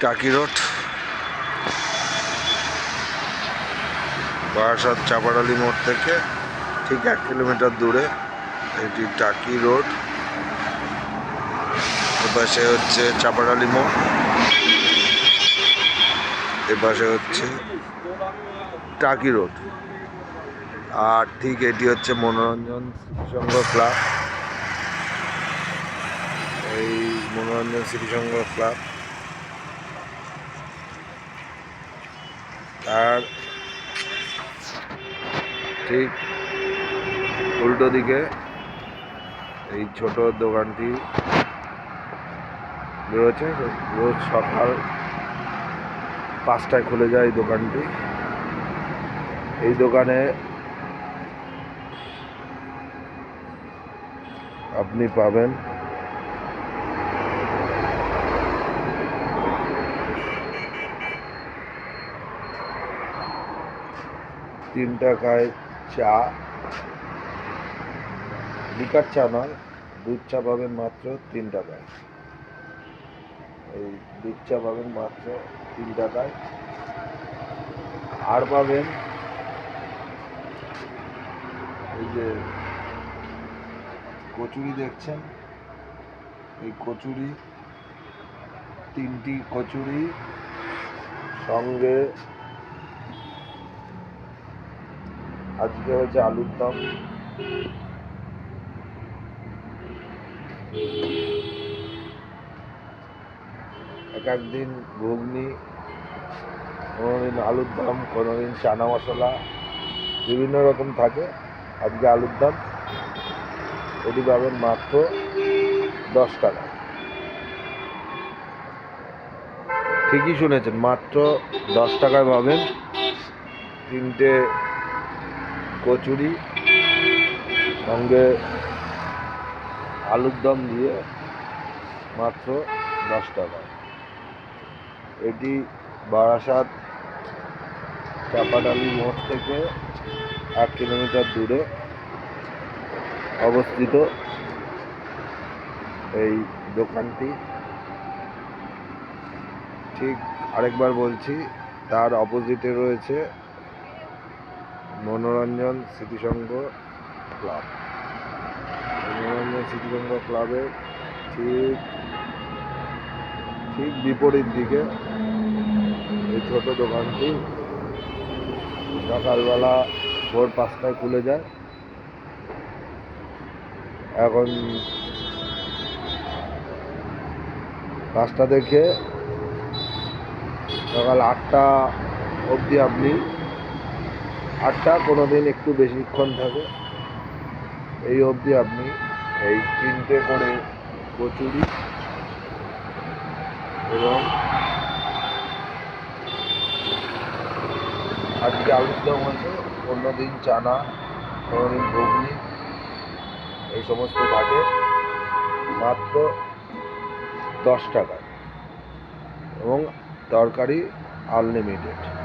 টাকি রোড। বারাসাত চাপাডালি মোড় থেকে ঠিক এক কিলোমিটার দূরে এটি টাকি রোড। এপাশে হচ্ছে চাপাডালি মোড়। এপাশে হচ্ছে টাকি রোড। আর ঠিক এটি হচ্ছে মনোরঞ্জন স্মৃতিসংঘ ক্লাব। এই মনোরঞ্জন স্মৃতিসংঘ ক্লাব। তার ঠিক উল্টো দিকে এই ছোট দোকানটি রয়েছে। রোজ সকাল পাঁচটায় খুলে যায় এই দোকানটি। এই দোকানে আপনি পাবেন তিন টাকায় চা। লিকার চা নয়, দুধ চা পাবেন মাত্র তিন টাকায়। এই দুধ চা পাবেন মাত্র তিন টাকায়। আর পাবেন এই যে কচুরি দেখছেন? এই কচুরি, তিনটি কচুরি সঙ্গে আজকে হচ্ছে আলুর দম। এক একদিন ঘুগনি, কোনোদিন আলুর দম, কোনোদিন চানা মশলা, বিভিন্ন রকম থাকে। আজকে আলুর দম। এটি পাবেন মাত্র দশ টাকা। ঠিকই শুনেছেন, মাত্র দশ টাকায় পাবেন তিনটে কচুরি, সঙ্গে আলুর দম দিয়ে মাত্র দশ টাকা। এটি বারাসাত চাপাডালি মোড় থেকে এক কিলোমিটার দূরে অবস্থিত এই দোকানটি। ঠিক আরেকবার বলছি, তার অপোজিটে রয়েছে মনোরঞ্জন স্মৃতিসংঘ ক্লাব। মনোরঞ্জন স্মৃতিসংঘ ক্লাবে ঠিক ঠিক বিপরীত দিকে এই ছোট দোকানটি সকালবেলা ভোর পাঁচটায় খুলে যায়। এখন পাঁচটা থেকে সকাল আটটা অবধি আপনি আটটা কোনো দিন একটু বেশিক্ষণ থাকে। এই অবধি আপনি এই তিনটে করে কচুরি এবং আজকে আলুর দম আছে, অন্যদিন চানা কোনোদিন ঘুগনি, এই সমস্ত থাকে মাত্র দশ টাকা। এবং তরকারি আনলিমিটেড।